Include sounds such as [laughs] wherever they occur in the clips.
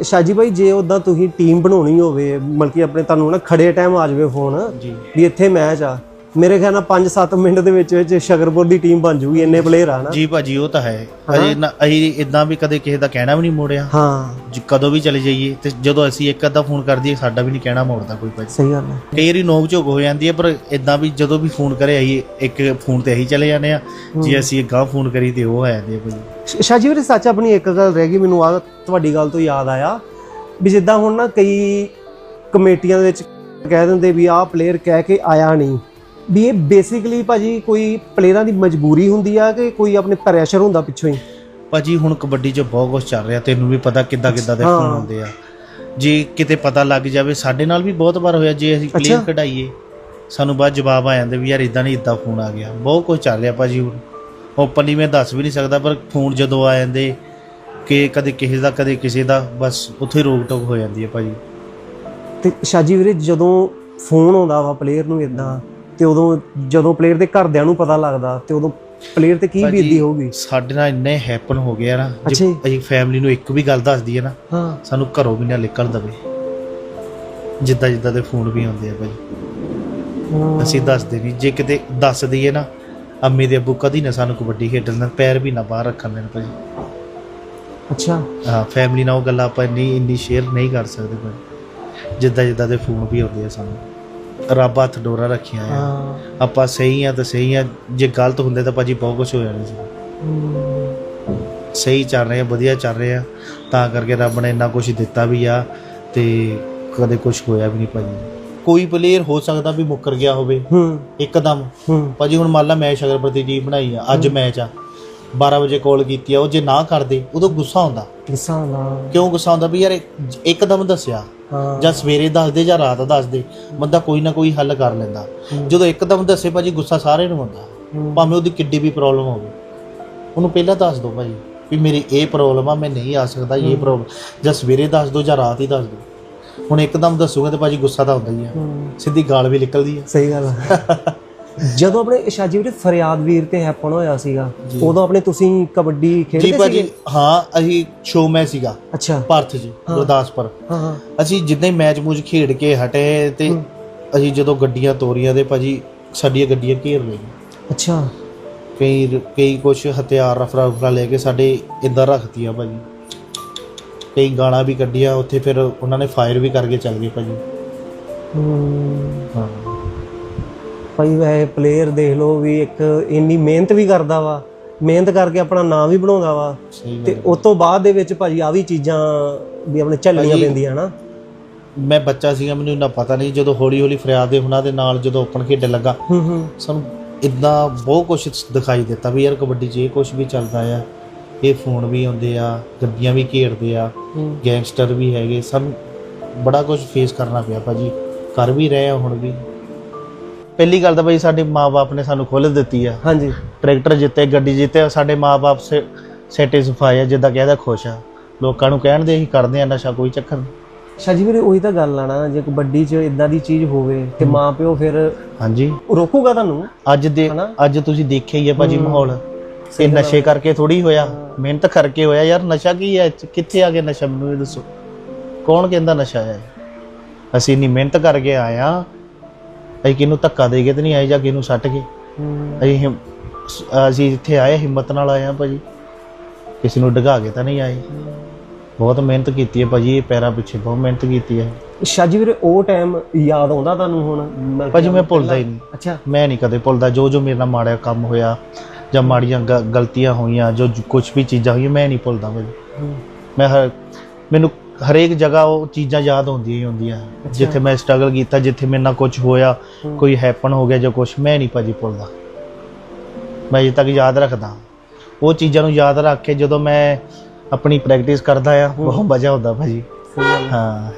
ਸ਼ਾਜੀ ਭਾਈ ਜੇ ਉਦਾਂ ਤੁਸੀਂ ਟੀਮ ਬਣਾਉਣੀ ਹੋਵੇ ਮਤਲਬ ਕਿ ਆਪਣੇ ਤੁਹਾਨੂੰ ਨਾ ਖੜੇ ਟਾਈਮ ਆ ਜਾਵੇ ਫੋਨ ਵੀ ਇੱਥੇ ਮੈਚ ਆ ਮੇਰੇ ਖਿਆਲ ਨਾਲ 5-7 ਮਿੰਟ ਦੇ ਵਿੱਚ ਵਿੱਚ ਸ਼ਗਰਪੁਰ ਦੀ ਟੀਮ ਬਣ ਜੂਗੀ ਇੰਨੇ ਪਲੇਅਰ ਆ ਨਾ। ਜੀ ਭਾਜੀ ਉਹ ਤਾਂ ਹੈ। ਅਜੇ ਅਸੀਂ ਇਦਾਂ ਵੀ ਕਦੇ ਕਿਸੇ ਦਾ ਕਹਿਣਾ ਵੀ ਨਹੀਂ ਮੋੜਿਆ। ਹਾਂ। ਜੀ ਕਦੋਂ ਵੀ ਚਲੇ ਜਾਈਏ ਤੇ ਜਦੋਂ ਅਸੀਂ ਇੱਕ ਅੱਧਾ ਫੋਨ ਕਰ ਦਈਏ ਸਾਡਾ ਵੀ ਨਹੀਂ ਕਹਿਣਾ ਮੋੜਦਾ ਕੋਈ ਭਾਜੀ। ਸਹੀ ਗੱਲ ਹੈ। ਕਈ ਵਾਰੀ ਨੋਕ ਝੋਕ ਹੋ ਜਾਂਦੀ ਹੈ ਪਰ ਇਦਾਂ ਵੀ ਜਦੋਂ ਵੀ ਫੋਨ ਕਰੇ ਅਸੀਂ ਇੱਕ ਫੋਨ ਤੇ ਅਸੀਂ ਚਲੇ ਜਾਂਦੇ ਆ ਜੇ ਅਸੀਂ ਇੱਕ ਗਾਂ ਫੋਨ ਕਰੀ ਤੇ ਉਹ ਆ ਜਾਂਦੇ ਆ ਭਾਜੀ। ਸ਼ਾਜੀ ਵੀਰੇ ਸੱਚ ਆਪਣੀ ਇੱਕ ਗੱਲ ਰਹਿ ਗਈ ਮੈਨੂੰ ਆ ਤੁਹਾਡੀ ਗੱਲ ਤੋਂ ਯਾਦ ਆਇਆ। ਵੀ ਜਿੱਦਾਂ ਹੁਣ ਨਾ ਕਈ ਕਮੇਟੀਆਂ ਦੇ ਵਿੱਚ ਕਹਿ ਦਿੰਦੇ ਵੀ ਆਹ ਪਲੇਅਰ ਕਹਿ ਕੇ ਆਇਆ ਨਹੀਂ। ਵੀ ਇਹ ਬੇਸਿਕਲੀ ਭਾਜੀ ਕੋਈ ਪਲੇਅਰਾਂ ਦੀ ਮਜਬੂਰੀ ਹੁੰਦੀ ਆ ਕਿ ਕੋਈ ਆਪਣੇ ਪ੍ਰੈਸ਼ਰ ਹੁੰਦਾ ਪਿੱਛੋਂ ਹੀ? ਭਾਜੀ ਹੁਣ ਕਬੱਡੀ 'ਚ ਬਹੁਤ ਕੁਝ ਚੱਲ ਰਿਹਾ ਤੈਨੂੰ ਵੀ ਪਤਾ ਕਿੱਦਾਂ ਕਿੱਦਾਂ ਦੇ। ਫੋਨ ਆਉਂਦੇ ਆ। ਜੇ ਕਿਤੇ ਪਤਾ ਲੱਗ ਜਾਵੇ ਸਾਡੇ ਨਾਲ ਵੀ ਬਹੁਤ ਵਾਰ ਹੋਇਆ ਜੇ ਅਸੀਂ ਪਲੇਅਰ। ਕਢਾਈਏ ਸਾਨੂੰ ਬਾਅਦ ਜਵਾਬ ਆ ਜਾਂਦੇ ਵੀ ਯਾਰ ਇਦਾਂ ਨਹੀਂ ਇਦਾਂ ਫੋਨ ਆ ਗਿਆ। ਬਹੁਤ ਕੁਝ ਚੱਲ ਰਿਹਾ ਭਾਜੀ ਹੁਣ। ਓਪਨਲੀ ਮੈਂ ਦੱਸ ਵੀ ਨਹੀਂ ਸਕਦਾ ਪਰ ਫੋਨ ਜਦੋਂ ਆ ਜਾਂਦੇ ਕਿ ਕਦੇ ਕਿਸੇ ਦਾ ਕਦੇ ਕਿਸੇ ਦਾ ਬਸ ਉੱਥੇ ਰੋਕ ਟੋਕ ਹੋ ਜਾਂਦੀ ਹੈ ਭਾਜੀ। ਤੇ ਸ਼ਾਜੀ ਵੀਰੇ ਜਦੋਂ ਫੋਨ ਆਉਂਦਾ ਵਾ ਪਲੇਅਰ ਨੂੰ ਇਦਾਂ ਤੇ ਉਦੋਂ ਜਦੋਂ ਪਲੇਅਰ ਦੇ ਘਰਦਿਆਂ ਨੂੰ ਪਤਾ ਲੱਗਦਾ ਤੇ ਉਦੋਂ ਪਲੇਅਰ ਤੇ ਕੀ ਭਾਜੀ, ਬੀਤੀ ਹੋਊਗੀ? ਸਾਡੇ ਨਾਲ ਇੰਨੇ ਹੈਪਨ ਹੋ ਗਿਆ ਨਾ ਅੱਛਾ ਜੇ। ਅਸੀਂ ਫੈਮਿਲੀ ਨੂੰ ਇੱਕ ਵੀ ਗੱਲ ਦੱਸ ਦਈਏ ਨਾ ਹਾਂ। ਸਾਨੂੰ ਘਰੋਂ ਵੀ ਨਾ ਨਿਕਲ ਦਵੇ। ਜਿੱਦਾਂ ਜਿੱਦਾਂ ਦੇ ਫੋਨ ਵੀ ਆਉਂਦੇ ਆ ਭਾਜੀ। ਅਸੀਂ ਦੱਸਦੇ ਨਹੀਂ ਜੇ ਕਿਤੇ ਦੱਸ ਦਈਏ ਨਾ ਅੰਮੀ ਦੇ ਅੱਬੂ ਕਦੀ ਨਾ ਸਾਨੂੰ ਕਬੱਡੀ ਖੇਡਣ ਦਾ ਪੈਰ ਵੀ ਨਾ ਬਾਹਰ ਰੱਖਣ ਦੇਣ ਭਾਜੀ। ਅੱਛਾ। ਹਾਂ ਫੈਮਿਲੀ ਨਾਲ ਉਹ ਗੱਲਾਂ ਆਪਾਂ ਇੰਨੀ ਇੰਨੀ ਸ਼ੇਅਰ ਨਹੀਂ ਕਰ ਸਕਦੇ ਭਾਜੀ। ਜਿੱਦਾਂ ਜਿੱਦਾਂ ਦੇ ਫੋਨ ਵੀ ਆਉਂਦੇ ਆ ਸਾਨੂੰ। ਰੱਬ ਹੱਥ ਡੋਰਾ ਰੱਖਿਆ ਆ। ਹਾਂ। ਆਪਾਂ ਸਹੀ ਆ ਤਾਂ ਸਹੀ ਆ। ਜੇ ਗਲਤ ਹੁੰਦੇ ਤਾਂ ਭਾਜੀ ਬਹੁਤ ਕੁਝ ਹੋ ਜਾਣਾ ਸੀ। ਸਹੀ ਚੱਲ ਰਹੇ ਆ ਵਧੀਆ ਚੱਲ ਰਹੇ ਆ। ਤਾਂ ਕਰਕੇ ਰੱਬ ਨੇ ਇੰਨਾ ਕੁਝ ਦਿੱਤਾ ਵੀ ਆ ਤੇ ਕਦੇ ਕੁਝ ਹੋਇਆ ਵੀ ਨਹੀਂ ਭਾਜੀ। ਕੋਈ ਪਲੇਅਰ ਹੋ ਸਕਦਾ ਵੀ ਮੁੱਕਰ ਗਿਆ ਹੋਵੇ। ਹੂੰ। ਇੱਕਦਮ। ਹੂੰ। ਭਾਜੀ ਹੁਣ ਮੰਨ ਲਾ ਮੈਚ ਅਗਰ ਪ੍ਰਤੀ ਜੀ ਬਣਾਈ ਆ। ਅੱਜ ਮੈਚ ਆ। 12 ਵਜੇ ਕਾਲ ਕੀਤੀ ਆ। ਉਹ ਜੇ ਨਾ ਕਰਦੇ ਉਦੋਂ ਗੁੱਸਾ ਆਉਂਦਾ। ਗੁੱਸਾ ਨਾ ਕਿਉਂ ਗੁੱਸਾ ਆਉਂਦਾ ਵੀ ਯਾਰ ਇੱਕਦਮ ਦੱਸਿਆ। ਹਾਂ। ਜਾਂ ਸਵੇਰੇ ਦੱਸ ਦੇ ਜਾਂ ਰਾਤ ਦੱਸ ਦੇ ਬੰਦਾ ਕੋਈ ਨਾ ਕੋਈ ਹੱਲ ਕਰ ਲੈਂਦਾ। ਜਦੋਂ ਇੱਕਦਮ ਦੱਸੇ ਭਾਜੀ ਗੁੱਸਾ ਸਾਰੇ ਨੂੰ ਆਉਂਦਾ। ਭਾਵੇਂ ਉਹਦੀ ਕਿੱਡੀ ਵੀ ਪ੍ਰੋਬਲਮ ਹੋਵੇ। ਉਹਨੂੰ ਪਹਿਲਾਂ ਦੱਸ ਦਿਓ ਭਾਜੀ ਵੀ ਮੇਰੀ ਇਹ ਪ੍ਰੋਬਲਮ ਆ ਮੈਂ ਨਹੀਂ ਆ ਸਕਦਾ ਇਹ ਪ੍ਰੋਬਲਮ ਜਾਂ ਸਵੇਰੇ ਦੱਸ ਦਿਓ ਜਾਂ ਰਾਤ ਹੀ ਦੱਸ ਦਿਓ। ਹੁਣ ਇੱਕਦਮ ਦੱਸੋਗੇ ਤੇ ਭਾਜੀ ਗੁੱਸਾ ਤਾਂ ਹੁੰਦਾ ਹੀ ਆ। ਸਿੱਧੀ ਗਾਲ ਵੀ ਨਿਕਲਦੀ ਆ। ਸਹੀ ਗੱਲ ਆ। [laughs] ਜਦੋਂ ਆਪਣੇ ਸ਼ਾਜੀ ਵੀਰੇ ਫਰਿਆਦ ਵੀਰ ਤੇ ਹੈਪਨ ਹੋਇਆ ਸੀਗਾ ਉਦੋਂ ਆਪਣੇ ਤੁਸੀਂ ਕਬੱਡੀ ਜੀ ਖੇਡਦੇ ਭਾਜੀ ਸੀਗੇ? ਹਾਂ ਅਸੀਂ ਸ਼ੋਅ ਮੈਚ ਸੀਗਾ ਅੱਛਾ। ਭਾਰਤ ਜੀ ਗੁਰਦਾਸਪੁਰ। ਹਾਂ ਹਾਂ। ਅਸੀਂ ਜਿੱਦਾਂ ਹੀ ਮੈਚ ਮੂਚ ਖੇਡ ਕੇ ਹਟੇ ਤੇ ਅਸੀਂ ਜਦੋਂ ਗੱਡੀਆਂ ਤੋਰੀਆਂ ਤੇ ਭਾਜੀ ਸਾਡੀਆਂ ਗੱਡੀਆਂ ਘੇਰ ਲਈਆਂ। ਅੱਛਾ। ਕਈ ਕਈ ਕੁਛ ਹਥਿਆਰ ਰਫਰਾ ਰਫਰਾ ਲੈ ਕੇ ਸਾਡੇ ਇੱਦਾਂ ਰੱਖਤੀਆਂ ਭਾਜੀ। ਕਈ ਗਾਲਾਂ ਵੀ ਕੱਢੀਆਂ ਉੱਥੇ ਫਿਰ ਉਹਨਾਂ ਨੇ ਫਾਇਰ ਵੀ ਕਰਕੇ ਚੱਲ ਗਏ ਭਾਜੀ। ਹਾਂ। ਭਾਈ ਵੈ ਪਲੇਅਰ ਦੇਖ ਲਓ ਵੀ ਇੱਕ ਇੰਨੀ ਮਿਹਨਤ ਵੀ ਕਰਦਾ ਵਾ ਮਿਹਨਤ ਕਰਕੇ ਆਪਣਾ ਨਾਮ ਵੀ ਬਣਾਉਂਦਾ ਵਾ। ਤੇ ਉਸ ਤੋਂ ਬਾਅਦ ਦੇ ਵਿੱਚ ਭਾਜੀ ਆ ਵੀ ਚੀਜ਼ਾਂ ਵੀ ਆਪਣੇ ਝੱਲਣੀਆਂ ਪੈਂਦੀਆਂ ਨਾ ਮੈਂ ਬੱਚਾ ਸੀਗਾ ਮੈਨੂੰ ਇੰਨਾ ਪਤਾ ਨਹੀਂ ਜਦੋਂ ਹੌਲੀ ਹੌਲੀ ਫਰਿਆਦ ਦੇ ਉਹਨਾਂ ਦੇ ਨਾਲ ਜਦੋਂ ਓਪਨ ਖੇਡਣ ਲੱਗਾ ਹੂੰ ਹੂੰ। ਸਾਨੂੰ ਇਦਾਂ ਬਹੁਤ ਕੁਝ ਦਿਖਾਈ ਦਿੱਤਾ ਵੀ ਯਾਰ ਕਬੱਡੀ 'ਚ ਇਹ ਕੁਝ ਵੀ ਚੱਲਦਾ ਆ ਇਹ ਫੋਨ ਵੀ ਆਉਂਦੇ ਆ ਗੱਡੀਆਂ ਵੀ ਘੇਰਦੇ ਆ। ਗੈਂਗਸਟਰ ਵੀ ਹੈਗੇ ਸਾਨੂੰ ਬੜਾ ਕੁਝ ਫੇਸ ਕਰਨਾ ਪਿਆ ਭਾਜੀ ਕਰ ਵੀ ਰਹੇ ਆ ਹੁਣ ਵੀ। ਪਹਿਲੀ ਗੱਲ ਤਾਂ ਭਾਈ ਸਾਡੇ ਮਾਪੇ ਨੇ ਸਾਨੂੰ ਖੁੱਲ੍ਹ ਦਿੱਤੀ ਆ। ਹਾਂਜੀ। ਟਰੈਕਟਰ ਜਿੱਤੇ ਗੱਡੀ ਜਿੱਤੇ ਸਾਡੇ ਮਾਪੇ ਸੈਟੀਸਫਾਈ ਆ ਜਿੱਦਾਂ ਕਹਿੰਦਾ ਖੁਸ਼ ਆ। ਲੋਕਾਂ ਨੂੰ ਕਹਿਣ ਦੇ ਅਸੀਂ ਕਰਦੇ ਆ ਨਸ਼ਾ ਕੋਈ ਚੱਕਰ ਨਹੀਂ। ਵੀਰੇ ਉਹੀ ਤਾਂ ਗੱਲ ਆ ਨਾ ਜੇ ਕਬੱਡੀ 'ਚ ਇਦਾਂ ਦੀ ਚੀਜ਼ ਹੋਵੇ ਤੇ ਮਾਂ ਪਿਓ ਫਿਰ ਹਾਂਜੀ। ਰੋਕੂਗਾ ਤੁਹਾਨੂੰ? ਅੱਜ ਦੇ ਹਨਾ? ਅੱਜ ਤੁਸੀਂ ਦੇਖਿਆ ਹੀ ਹੈ ਭਾਜੀ ਮਾਹੌਲ। ਇਹ ਨਸ਼ੇ ਕਰਕੇ ਥੋੜੀ ਹੋਇਆ। ਮਿਹਨਤ ਕਰਕੇ ਹੋਇਆ। ਯਾਰ ਨਸ਼ਾ ਕੀ ਹੈ? ਕਿੱਥੇ ਆ ਗਿਆ ਨਸ਼ਾ? ਮੈਨੂੰ ਇਹ ਦੱਸੋ। ਕੌਣ ਕਹਿੰਦਾ ਨਸ਼ਾ ਹੈ ਅਸੀਂ ਇੰਨੀ ਮਿਹਨਤ ਕਰਕੇ ਆਏ ਆ। ਅਸੀਂ ਕਿਹਨੂੰ ਧੱਕਾ ਦੇ ਕੇ ਤੇ ਨਹੀਂ ਆਏ ਜਾਂ ਕਿਹਨੂੰ ਸੱਟ ਕੇ। ਅਸੀਂ ਹਿੰਮ- ਅਸੀਂ ਇੱਥੇ ਆਏ ਹਿੰਮਤ ਨਾਲ ਆਏ ਆ ਭਾਜੀ। ਕਿਸੇ ਨੂੰ ਡਗਾ ਕੇ ਤਾਂ ਨਹੀਂ ਆਏ। ਬਹੁਤ ਮਿਹਨਤ ਕੀਤੀ ਹੈ ਭਾਜੀ ਇਹ ਪੈਰਾਂ ਪਿੱਛੇ ਬਹੁਤ ਮਿਹਨਤ ਕੀਤੀ ਹੈ। ਸ਼ਾਜੀ ਵੀਰੇ ਉਹ ਟਾਈਮ ਯਾਦ ਆਉਂਦਾ ਤੁਹਾਨੂੰ ਹੁਣ? ਮਤਲਬ ਭਾਜੀ ਮੈਂ ਭੁੱਲਦਾ ਹੀ ਨਹੀਂ। ਅੱਛਾ। ਮੈਂ ਨਹੀਂ ਕਦੇ ਭੁੱਲਦਾ। ਜੋ ਜੋ ਮੇਰੇ ਨਾਲ ਮਾੜਾ ਕੰਮ ਹੋਇਆ ਜਾਂ ਮਾੜੀਆਂ ਗ- ਗਲਤੀਆਂ ਹੋਈਆਂ ਜੋ ਕੁਝ ਵੀ ਚੀਜ਼ਾਂ ਹੋਈਆਂ ਮੈਂ ਨਹੀਂ ਭੁੱਲਦਾ ਭਾਜੀ। ਮੈਂ ਹਰ ਮੈਨੂੰ ਹਰੇਕ ਜਗ੍ਹਾ ਉਹ ਚੀਜ਼ਾਂ ਯਾਦ ਹੁੰਦੀਆਂ ਹੀ ਹੁੰਦੀਆਂ। ਜਿੱਥੇ ਮੈਂ ਸਟਰਗਲ ਕੀਤਾ ਜਿੱਥੇ ਮੇਰੇ ਨਾਲ ਕੁਝ ਹੋਇਆ ਕੋਈ ਹੈਪਨ ਹੋ ਗਿਆ ਜਾਂ ਕੁਝ ਮੈਂ ਨਹੀਂ ਭਾਜੀ ਭੁੱਲਦਾ। ਮੈਂ ਅਜੇ ਤੱਕ ਯਾਦ ਰੱਖਦਾ। ਉਹ ਚੀਜ਼ਾਂ ਨੂੰ ਯਾਦ ਰੱਖ ਕੇ ਜਦੋਂ ਮੈਂ ਆਪਣੀ ਪ੍ਰੈਕਟਿਸ ਕਰਦਾ ਆ ਬਹੁਤ ਮਜ਼ਾ ਆਉਂਦਾ ਭਾਜੀ। ਹਾਂ।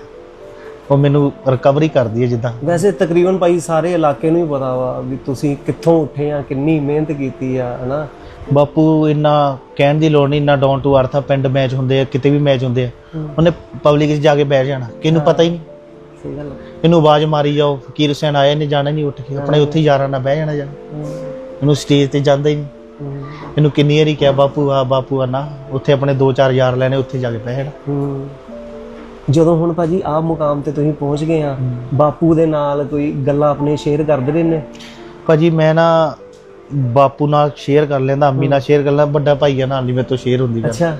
ਉਹ ਮੈਨੂੰ ਰਿਕਵਰੀ ਕਰਦੀ ਹੈ ਜਿੱਦਾਂ। ਵੈਸੇ ਤਕਰੀਬਨ ਭਾਈ ਸਾਰੇ ਇਲਾਕੇ ਨੂੰ ਹੀ ਪਤਾ ਵਾ ਵੀ ਤੁਸੀਂ ਕਿੱਥੋਂ ਉੱਠੇ ਆ ਕਿੰਨੀ ਮਿਹਨਤ ਕੀਤੀ ਆ ਹਨਾ? ਬਾਪੂ ਇੰਨਾ ਕਹਿਣ ਦੀ ਲੋੜ ਨਹੀਂ ਇੰਨਾ ਡਾਊਨ ਟੂ ਅਰਥ ਆ ਪਿੰਡ ਮੈਚ ਹੁੰਦੇ ਆ ਕਿਤੇ ਵੀ ਮੈਚ ਹੁੰਦੇ ਆ। ਉਹਨੇ ਪਬਲਿਕ 'ਚ ਜਾ ਕੇ ਬੈਠ ਜਾਣਾ। ਕਿਹਨੂੰ ਪਤਾ ਹੀ ਨਹੀਂ। ਸਹੀ ਗੱਲ। ਇਹਨੂੰ ਆਵਾਜ਼ ਮਾਰੀ ਜਾਓ ਫਕੀਰ ਹੁਸੈਨ ਆਇਆ ਨਹੀਂ ਜਾਣਾ ਨਹੀਂ ਉੱਠ ਕੇ। ਆਪਣੇ ਉੱਥੇ ਯਾਰਾਂ ਨਾਲ ਬਹਿ ਜਾਣਾ ਹੂੰ। ਇਹਨੂੰ ਸਟੇਜ ਤੇ ਜਾਂਦਾ ਹੀ ਨਹੀਂ। ਇਹਨੂੰ ਕਿੰਨੀ ਵਾਰੀ ਕਿਹਾ ਬਾਪੂ ਆ ਬਾਪੂ ਆ ਨਾ। ਉੱਥੇ ਆਪਣੇ ਦੋ ਚਾਰ ਯਾਰ ਲੈਣੇ ਉੱਥੇ ਜਾ ਕੇ ਬਹਿ ਜਾਣਾ। ਜਦੋਂ ਹੁਣ ਭਾਜੀ ਆਹ ਮੁਕਾਮ ਤੇ ਤੁਸੀਂ ਪਹੁੰਚ ਗਏ ਆ ਬਾਪੂ ਦੇ ਨਾਲ ਕੋਈ ਗੱਲਾਂ ਆਪਣੇ ਸ਼ੇਅਰ ਕਰਦੇ ਰਹੇ ਨੇ? ਭਾਜੀ ਮੈਂ ਨਾ ਬਾਪੂ ਨਾਲ ਸ਼ੇਅਰ ਕਰ ਲੈਂਦਾ ਅੰਮੀ ਨਾਲ ਸ਼ੇਅਰ ਕਰ ਲੈਂਦਾ ਵੱਡਾ ਭਾਈਆ ਨਾਲ ਨਹੀਂ ਮੇਰੇ ਤੋਂ ਸ਼ੇਅਰ ਹੁੰਦੀ ਗੱਲ। ਅੱਛਾ।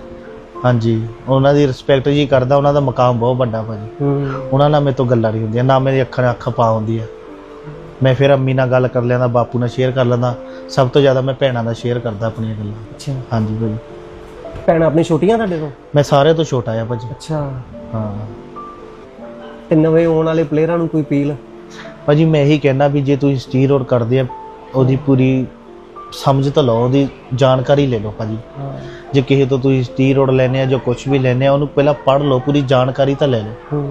ਹਾਂਜੀ ਉਹਨਾਂ ਦੀ ਰਿਸਪੈਕਟ ਜੀ ਕਰਦਾ ਉਹਨਾਂ ਦਾ ਮਕਾਮ ਬਹੁਤ ਵੱਡਾ ਭਾਜੀ। ਹੂੰ। ਉਹਨਾਂ ਨਾਲ ਮੇਰੇ ਤੋਂ ਗੱਲਾਂ ਨਹੀਂ ਹੁੰਦੀਆਂ ਨਾ ਮੇਰੇ ਅੱਖਾਂ ਨਾਲ ਅੱਖਾਂ ਪਾ ਹੁੰਦੀ ਆ ਮੈਂ ਫਿਰ ਅੰਮੀ ਨਾਲ ਗੱਲ ਕਰ ਲੈਂਦਾ ਬਾਪੂ ਨਾਲ ਸ਼ੇਅਰ ਕਰ ਲੈਂਦਾ। ਸਭ ਤੋਂ ਜ਼ਿਆਦਾ ਮੈਂ ਭੈਣਾਂ ਨਾਲ ਸ਼ੇਅਰ ਕਰਦਾ ਆਪਣੀਆਂ ਗੱਲਾਂ। ਅੱਛਾ। ਹਾਂਜੀ ਭਾਜੀ। ਭੈਣਾਂ ਆਪਣੀ ਛੋਟੀਆਂ ਤੁਹਾਡੇ ਤੋਂ? ਮੈਂ ਸਾਰਿਆਂ ਤੋਂ ਛੋਟਾ ਆ ਭਾਜੀ। ਅੱਛਾ। ਹਾਂ। ਤੇ ਨਵੇਂ ਆਉਣ ਵਾਲੇ ਪਲੇਅਰਾਂ ਨੂੰ ਕੋਈ ਅਪੀਲ ਭਾਜੀ ਮੈਂ ਇਹੀ ਕਹਿਣਾ ਵੀ ਜੇ ਤੁਸੀਂ ਸਟੀਰੋਡ ਕਰਦੇ ਆ ਉਹਦੀ ਪੂਰੀ ਸਮਝ ਤਾਂ ਲਓ ਉਹਦੀ ਜਾਣਕਾਰੀ ਲੈ ਲਓ ਭਾਜੀ। ਜੇ ਕਿਸੇ ਤੋਂ ਤੁਸੀਂ ਸਟੀਰੋਡ ਲੈਣੇ ਆ ਜੋ ਕੁਝ ਵੀ ਲੈਣੇ ਆ ਉਹਨੂੰ ਪਹਿਲਾਂ ਪੜ੍ਹ ਲਓ ਪੂਰੀ ਜਾਣਕਾਰੀ ਤਾਂ ਲੈ ਲਓ।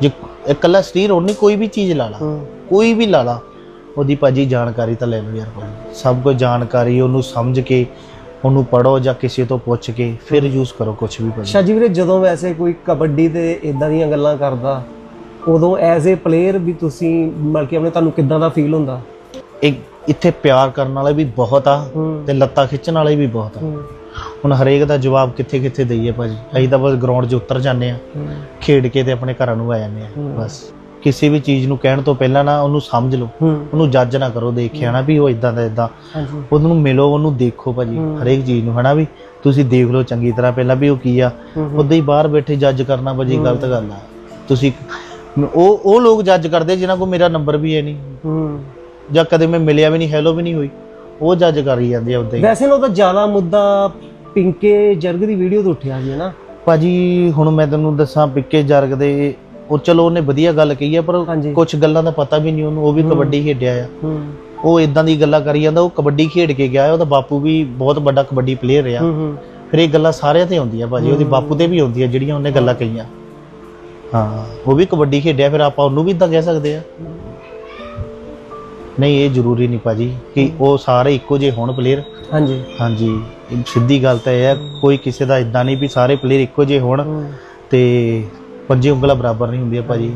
ਜੇ ਇਕੱਲਾ ਸਟੀਰੋਡ ਨਹੀਂ ਕੋਈ ਵੀ ਚੀਜ਼ ਲਾ ਕੋਈ ਵੀ ਲਾ ਲਾ ਉਹਦੀ ਭਾਜੀ ਜਾਣਕਾਰੀ ਤਾਂ ਲੈ ਲਓ ਯਾਰ ਭਾਜੀ। ਸਭ ਕੁਝ ਜਾਣਕਾਰੀ ਉਹਨੂੰ ਸਮਝ ਕੇ ਉਹਨੂੰ ਪੜੋ ਜਾਂ ਕਿਸੇ ਤੋਂ ਪੁੱਛ ਕੇ ਫਿਰ ਯੂਜ਼ ਕਰੋ ਕੁਝ ਵੀ ਭਾਜੀ। ਸ਼ਾਜੀ ਵੀਰੇ ਜਦੋਂ ਵੈਸੇ ਕੋਈ ਕਬੱਡੀ ਤੇ ਇਦਾਂ ਦੀਆਂ ਗੱਲਾਂ ਕਰਦਾ ਉਦੋਂ ਐਜ਼ ਅ ਪਲੇਅਰ ਵੀ ਤੁਸੀਂ ਮਤਲਬ ਕਿ ਆਪਣੇ ਤੁਹਾਨੂੰ ਕਿੱਦਾਂ ਦਾ ਫੀਲ ਹੁੰਦਾ? ਇੱਕ ਇੱਥੇ ਪਿਆਰ ਕਰਨ ਵਾਲੇ ਵੀ ਬਹੁਤ ਆ ਤੇ ਲੱਤਾਂ ਖਿੱਚਣ ਵਾਲੇ ਵੀ ਬਹੁਤ ਆ। ਹੁਣ ਹਰੇਕ ਦਾ ਜਵਾਬ ਕਿੱਥੇ ਕਿੱਥੇ ਦਈਏ ਭਾਜੀ? ਅਸੀਂ ਤਾਂ ਬਸ ਗਰਾਊਂਡ 'ਚ ਉਤਰ ਜਾਂਦੇ ਆ। ਖੇਡ ਕੇ ਤੇ ਆਪਣੇ ਘਰਾਂ ਨੂੰ ਆ ਜਾਂਦੇ ਆ। ਬਸ। ਕਿਸੇ ਵੀ ਚੀਜ਼ ਨੂੰ ਕਹਿਣ ਤੋਂ ਪਹਿਲਾਂ ਨਾ ਉਹਨੂੰ ਸਮਝ ਲਓ। ਉਹਨੂੰ ਜੱਜ ਨਾ ਕਰੋ ਦੇਖਿਆ ਨਾ ਵੀ ਉਹ ਇਦਾਂ ਦਾ ਇਦਾਂ ਉਹਨੂੰ ਮਿਲੋ ਉਹਨੂੰ ਦੇਖੋ ਭਾਜੀ। ਹਰੇਕ ਚੀਜ਼ ਨੂੰ ਹਨਾ ਵੀ? ਤੁਸੀਂ ਦੇਖ ਲਓ ਚੰਗੀ ਤਰ੍ਹਾਂ ਪਹਿਲਾਂ ਵੀ ਉਹ ਕੀ ਆ। ਉਦਾਂ ਹੀ ਬਾਹਰ ਬੈਠੇ ਜੱਜ ਕਰਨਾ ਭਾਜੀ ਗਲਤ ਗੱਲ ਆ। ਤੁਸੀਂ ਉਹ ਉਹ ਲੋਕ ਜੱਜ ਕਰਦੇ ਜਿਨ੍ਹਾਂ ਕੋਲ ਮੇਰਾ ਨੰਬਰ ਵੀ ਹੈ ਨਹੀਂ। ਜਾਂ ਕਦੇ ਮੈਂ ਮਿਲਿਆ ਵੀ ਨਹੀਂ ਹੈਲੋ ਵੀ ਨਹੀਂ ਹੋਈ ਉਹ ਜੱਜ ਕਰੀ ਜਾਂਦੇ ਆ ਉਦਾਂ ਹੀ। ਵੈਸੇ ਨਾ ਉਹ ਤਾਂ ਜ਼ਿਆਦਾ ਮੁੱਦਾ ਪਿੰਕੇ ਜਰਗ ਦੀ ਵੀਡੀਓ ਤੋਂ ਉੱਠਿਆ ਸੀ ਨਾ। ਭਾਜੀ ਹੁਣ ਮੈਂ ਤੈਨੂੰ ਦੱਸਾਂ ਪਿੱਕੇ ਜਰਗ ਦੇ ਉਹ ਚਲੋ ਉਹਨੇ ਵਧੀਆ ਗੱਲ ਕਹੀ ਆ ਪਰ ਹਾਂਜੀ। ਕੁਝ ਗੱਲਾਂ ਦਾ ਪਤਾ ਵੀ ਨਹੀਂ ਉਹਨੂੰ ਉਹ ਵੀ ਕਬੱਡੀ ਖੇਡਿਆ ਆ। ਹੂੰ। ਉਹ ਇਦਾਂ ਦੀ ਗੱਲਾਂ ਕਰੀ ਜਾਂਦਾ ਉਹ ਕਬੱਡੀ ਖੇਡ ਕੇ ਗਿਆ ਉਹਦਾ ਬਾਪੂ ਵੀ ਬਹੁਤ ਵੱਡਾ ਕਬੱਡੀ ਪਲੇਅਰ ਆ। ਹੂੰ ਹੂੰ। ਫਿਰ ਇਹ ਗੱਲਾਂ ਸਾਰਿਆਂ ਤੇ ਆਉਂਦੀਆਂ ਭਾਜੀ ਉਹਦੇ ਬਾਪੂ ਤੇ ਵੀ ਆਉਂਦੀਆਂ ਜਿਹੜੀਆਂ ਉਹਨੇ ਗੱਲਾਂ ਕਹੀਆਂ। ਹਾਂ ਉਹ ਵੀ ਕਬੱਡੀ ਖੇਡਿਆ ਫਿਰ ਆਪਾਂ ਉਹਨੂੰ ਵੀ ਇਦਾਂ ਕਹਿ ਸਕਦੇ ਆ। ਨਹੀਂ ਇਹ ਜ਼ਰੂਰੀ ਨਹੀਂ ਭਾਜੀ ਕਿ ਉਹ ਸਾਰੇ ਇੱਕੋ ਜਿਹੇ ਹੋਣ ਪਲੇਅਰ ਹਾਂਜੀ। ਹਾਂਜੀ ਇਹ ਸਿੱਧੀ ਗੱਲ ਤਾਂ ਇਹ ਹੈ ਕੋਈ ਕਿਸੇ ਦਾ ਇਦਾਂ ਨਹੀਂ ਵੀ ਸਾਰੇ ਪਲੇਅਰ ਇੱਕੋ ਜਿਹੇ ਹੋਣ ਤੇ ਪੰਜੇ ਉਂਗਲਾਂ ਬਰਾਬਰ ਨਹੀਂ ਹੁੰਦੀਆਂ ਭਾਜੀ।